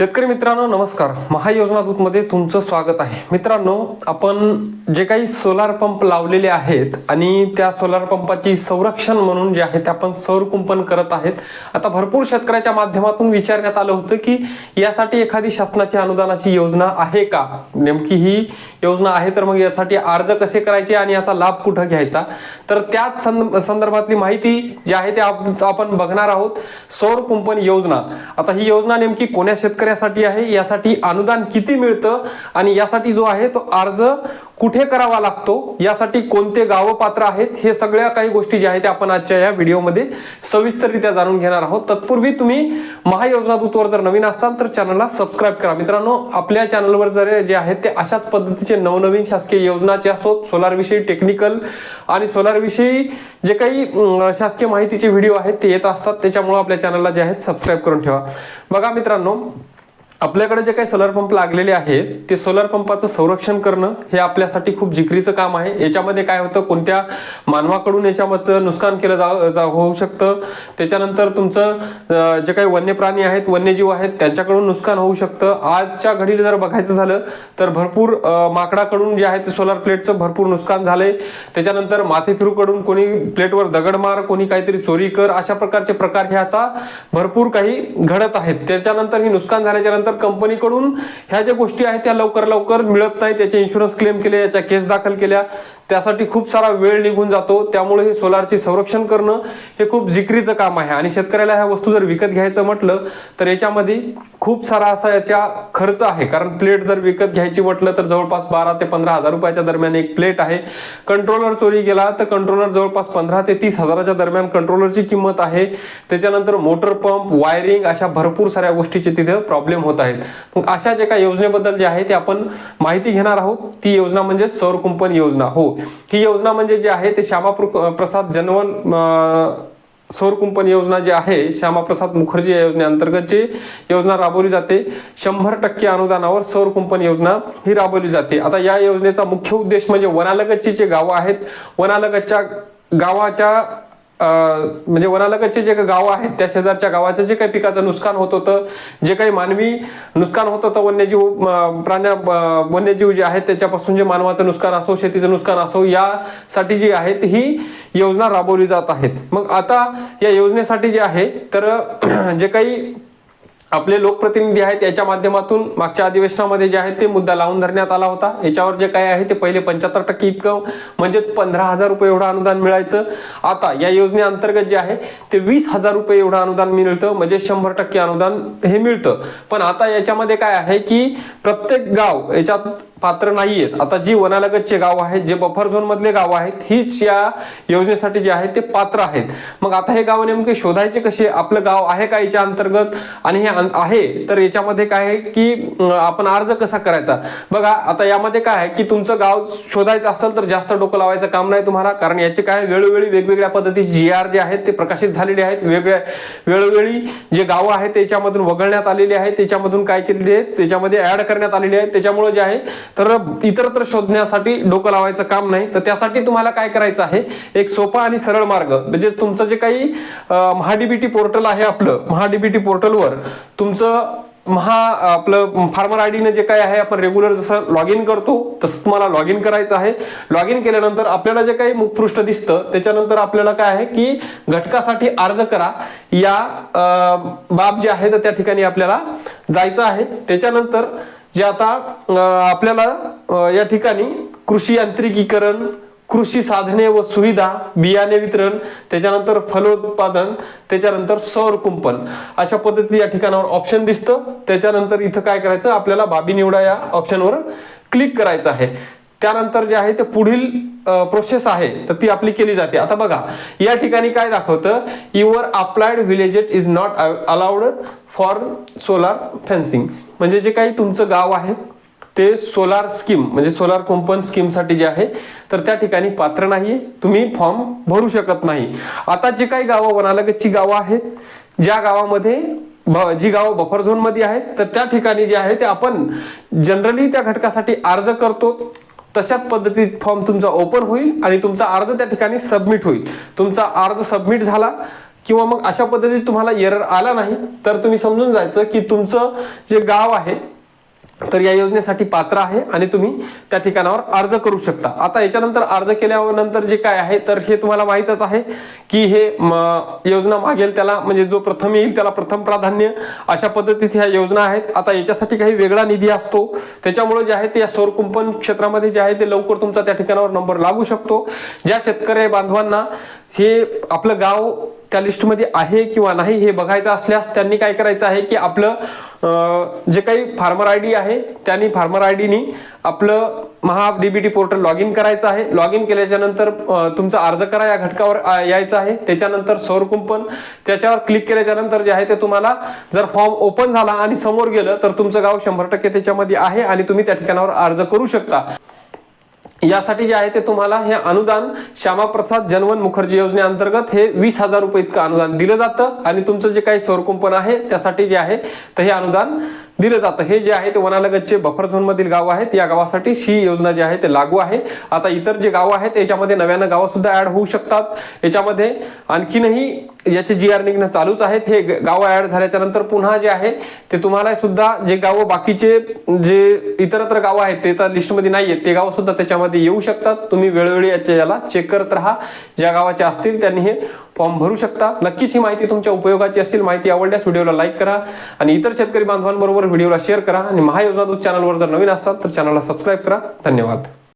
शेतकरी मित्रांनो नमस्कार. महायोजना दूतमध्ये तुमचं स्वागत आहे. मित्रांनो आपण जे काही सोलार पंप लावलेले आहेत आणि त्या सोलार पंपाची संरक्षण म्हणून जे आहे ते आपण सौर कुंपण करत आहेत आता भरपूर शेतकऱ्याच्या माध्यमातून विचारण्यात आलं होतं की यासाठी एखादी शासनाची अनुदानाची योजना आहे का? नेमकी ही योजना आहे तर मग यासाठी अर्ज कसे करायचे आणि याचा लाभ कुठं घ्यायचा? तर त्याच संदर्भातली माहिती जी आहे ते आप- आपण बघणार आहोत. सौर कुंपण योजना. आता ही योजना नेमकी कोण्या शेतकऱ्यासाठी आहे यासाठी अनुदान किती मिळतं आणि यासाठी जो आहे तो अर्ज कुठे करावा लागतो यासाठी कोणते गावं पात्र आहेत हे सगळ्या काही गोष्टी ज्या आहेत त्या आपण आजच्या या व्हिडिओमध्ये सविस्तररित्या जाणून घेणार आहोत. तत्पूर्वी तुम्ही महायोजना दूतवर जर नवीन असाल तर चॅनलला सबस्क्राईब करा. मित्रांनो आपल्या चॅनलवर जर जे आहेत ते अशाच पद्धतीचे नवनवीन शासकीय योजनाचे असोत सोलारविषयी टेक्निकल आणि सोलारविषयी जे काही शासकीय माहितीचे व्हिडिओ आहेत ते येत असतात त्याच्यामुळे आपल्या चॅनलला जे आहेत सबस्क्राईब करून ठेवा. बघा मित्रांनो आपल्याकडे जे काही सोलर पंप लागलेले आहेत ते सोलर पंपाचं संरक्षण करणं हे आपल्यासाठी खूप जिकरीचं काम आहे. याच्यामध्ये काय होतं कोणत्या मानवाकडून याच्यामध्ये नुकसान केलं जा जा- होऊ शकतं. त्याच्यानंतर तुमचं जे काही वन्य प्राणी आहेत वन्यजीव आहेत त्यांच्याकडून नुकसान होऊ शकतं. आजच्या घडीला जर बघायचं झालं तर भरपूर माकडाकडून जे आहे ते सोलार प्लेटचं भरपूर नुकसान झालंय. त्याच्यानंतर माथेफिरूकडून कोणी प्लेटवर दगड मार कोणी काहीतरी चोरी कर अशा प्रकारचे प्रकार हे आता भरपूर काही घडत आहेत. त्याच्यानंतर ही नुकसान झाल्याच्यानंतर कंपनीकडून ह्या ज्या गोष्टी आहेत त्या लवकर लवकर मिळत नाही त्याचे इन्शुरन्स क्लेम केले याच्या केस दाखल केल्या. त्यासाठी खूप सारा वेळ निघून जातो. त्यामुळे हे सोलारचे संरक्षण करणं हे खूप जिकरीचं काम आहे. आणि शेतकऱ्याला ह्या वस्तू जर विकत घ्यायचं म्हटलं तर याच्यामध्ये खूप सारा असा याचा खर्च आहे. कारण प्लेट जर विकत घ्यायची म्हटलं तर जवळपास बारा ते पंधरा हजार रुपयाच्या दरम्यान एक प्लेट आहे. कंट्रोलर चोरी गेला तर कंट्रोलर जवळपास पंधरा ते तीस हजाराच्या दरम्यान कंट्रोलरची किंमत आहे. त्याच्यानंतर मोटर पंप वायरिंग अशा भरपूर साऱ्या गोष्टीचे तिथे प्रॉब्लेम होत आहेत. मग अशा जे काही योजनेबद्दल जे आहे ते आपण माहिती घेणार आहोत. ती योजना म्हणजे सौर कुंपण योजना. हो. ही योजना म्हणजे जे आहे ते श्यामाप्र प्रसाद जनवन सौर कुंपण योजना जी आहे श्यामाप्रसाद मुखर्जी या योजनेअंतर्गत जी योजना राबवली जाते शंभर टक्के अनुदानावर सौर कुंपण योजना ही राबवली जाते. आता या योजनेचा मुख्य उद्देश म्हणजे वनालगतची जे गावं आहेत वनालगतच्या गावाच्या म्हणजे वनालगतचे जे गावं आहेत त्या शेजारच्या गावाचं जे काही पिकाचं नुकसान होत होतं जे काही मानवी नुकसान होत होतं वन्यजीव प्राण्या वन्यजीव जे आहेत त्याच्यापासून जे मानवाचं नुकसान असो शेतीचं नुकसान असो यासाठी जी आहेत ही योजना राबवली जात आहेत. मग आता या योजनेसाठी जे आहे तर जे काही आपले लोकप्रतिनिधी आहेत याच्या माध्यमातून मागच्या अधिवेशनामध्ये जे आहे ते मुद्दा लावून धरण्यात आला होता. याच्यावर जे काय आहे ते पहिले पंच्याहत्तर टक्के इतकं म्हणजे पंधरा हजार रुपये एवढं अनुदान मिळायचं. आता या योजनेअंतर्गत जे आहे ते वीस हजार रुपये एवढं अनुदान मिळतं म्हणजे शंभर टक्के अनुदान हे मिळतं. पण आता याच्यामध्ये काय आहे की प्रत्येक गाव याच्यात पात्र नाही आहेत आता जी वनालगतचे गाव आहेत जे बफर झोन मधले गाव आहेत हीच या योजनेसाठी जे आहेत ते पात्र आहेत. मग आता हे गाव नेमके शोधायचे कसे? आपलं गाव आहे का याच्या अंतर्गत? आणि हे आहे तर याच्यामध्ये काय आहे की आपण अर्ज कसा करायचा? बघा आता यामध्ये काय आहे की तुमचं गाव शोधायचं असेल तर जास्त डोकं लावायचं काम नाही तुम्हाला कारण याचे काय वेळोवेळी वेगवेगळ्या पद्धतीचे जी आर जे आहेत ते प्रकाशित झालेले आहेत. वेगळ्या वेळोवेळी जे गावं आहेत त्याच्यामधून वगळण्यात आलेली आहेत त्याच्यामधून काय केलेले आहेत त्याच्यामध्ये ऍड करण्यात आलेले आहेत. त्याच्यामुळे जे आहे तर इतरत्र शोधण्यासाठी डोकं लावायचं काम नाही. तर त्यासाठी तुम्हाला काय करायचं आहे? एक सोपा आणि सरळ मार्ग. म्हणजे तुमचं जे काही महाडीबीटी पोर्टल आहे आपलं महाडीबीटी पोर्टलवर तुमचं महा आपलं फार्मर आय डीनं जे काय आहे आपण रेग्युलर जसं लॉग इन करतो तसं तुम्हाला लॉग इन करायचं आहे. लॉग इन केल्यानंतर आपल्याला जे काही मुखपृष्ठ दिसतं त्याच्यानंतर आपल्याला काय आहे की घटकासाठी अर्ज करा. या बाब जे आहे तर त्या ठिकाणी आपल्याला जायचं आहे. त्याच्यानंतर जे आता आपल्याला या ठिकाणी कृषी यांत्रिकीकरण कृषी साधने व सुविधा बियाणे वितरण त्याच्यानंतर फलोत्पादन त्याच्यानंतर सौर कुंपण अशा पद्धती या ठिकाणावर ऑप्शन दिसतं. त्याच्यानंतर इथं काय करायचं? आपल्याला बाबी निवडा या ऑप्शनवर क्लिक करायचं आहे. त्यानंतर जे आहे ते पुढील प्रोसेस आहे तर ती आपली केली जाते. आता बघा या ठिकाणी काय दाखवतं? Your applied village is not allowed for solar fencing म्हणजे जे काही तुमचं गाव आहे ते सोलार स्कीम म्हणजे सोलार कुंपण स्कीमसाठी जे आहे तर त्या ठिकाणी पात्र नाहीये. तुम्ही फॉर्म भरू शकत नाही. आता जे काही गावं वनालगतची गावं आहेत ज्या गावामध्ये ब- जी गावं बफर झोनमध्ये आहेत तर त्या ठिकाणी जे आहे ते आपण जनरली त्या घटकासाठी अर्ज करतो. तशाच पद्धतीत फॉर्म तुमचा ओपन होईल आणि तुमचा अर्ज त्या ठिकाणी सबमिट होईल. तुमचा अर्ज सबमिट झाला किंवा मग अशा पद्धतीत तुम्हाला एरर आला नाही तर तुम्ही समजून जायचं की तुमचं जे गाव आहे तर या योजनेसाठी पात्र आहे आणि तुम्ही त्या ठिकाणावर अर्ज करू शकता. आता याच्यानंतर अर्ज केल्यानंतर जे काय आहे तर हे तुम्हाला माहीतच आहे की हे म, योजना मागेल त्याला म्हणजे जो प्रथम येईल त्याला प्रथम प्राधान्य अशा पद्धतीचे ह्या योजना आहेत. आता याच्यासाठी काही वेगळा निधी असतो. त्याच्यामुळे जे आहे ते या सौर कुंपण क्षेत्रामध्ये जे आहे ते लवकर तुमचा त्या ठिकाणावर नंबर लागू शकतो. ज्या शेतकरी बांधवांना हे आपलं गाव त्या लिस्टमध्ये आहे किंवा नाही हे बघायचं असल्यास त्यांनी काय करायचं आहे की आपलं जे काही फार्मर आय डी आहे त्यांनी फार्मर आय डीनी आपलं Maha DBT portal log in करायचं आहे. लॉग इन केल्याच्यानंतर तुमचा अर्ज करा या घटकावर यायचं आहे. त्याच्यानंतर सौर कुंपण त्याच्यावर क्लिक केल्याच्यानंतर जे आहे ते तुम्हाला जर फॉर्म ओपन झाला आणि समोर गेलं तर तुमचं गाव शंभर टक्के त्याच्यामध्ये आहे आणि तुम्ही त्या ठिकाणावर अर्ज करू शकता. यासाठी जे आहे ते तुम्हाला हे अनुदान श्यामाप्रसाद जनवन मुखर्जी योजनेअंतर्गत हे वीस हजार रुपये इतकं अनुदान दिलं जातं. आणि तुमचं जे काही सौर कुंपण आहे त्यासाठी जे आहे तर हे अनुदान दिलं जातं. हे जे आहे ते वनालगतचे बफर झोनमधील गाव आहेत. या गावासाठी शी योजना जी आहे ते लागू आहे. आता इतर जे गावं आहेत याच्यामध्ये नव्यानं गावं सुद्धा ऍड होऊ शकतात. याच्यामध्ये आणखीनही याचे जी आर निघणं चालूच आहेत. हे गावं ऍड झाल्याच्यानंतर पुन्हा जे आहे ते तुम्हाला सुद्धा जे गावं बाकीचे जे इतरत्र गावं आहेत ते तर लिस्टमध्ये नाही आहेत ते गावं सुद्धा त्याच्यामध्ये येऊ शकतात. तुम्ही वेळोवेळी याच्या याला चेक करत राहा. ज्या गावाचे असतील त्यांनी हे फॉर्म भरू शकता. नक्कीच ही माहिती तुमच्या उपयोगाची असेल माहिती आवडल्यास व्हिडिओला लाईक करा आणि इतर शेतकरी बांधवांबरोबर व्हिडिओला शेअर करा आणि महायोजना दूत चॅनलवर जर नवीन असाल तर चॅनलला सबस्क्राईब करा. धन्यवाद.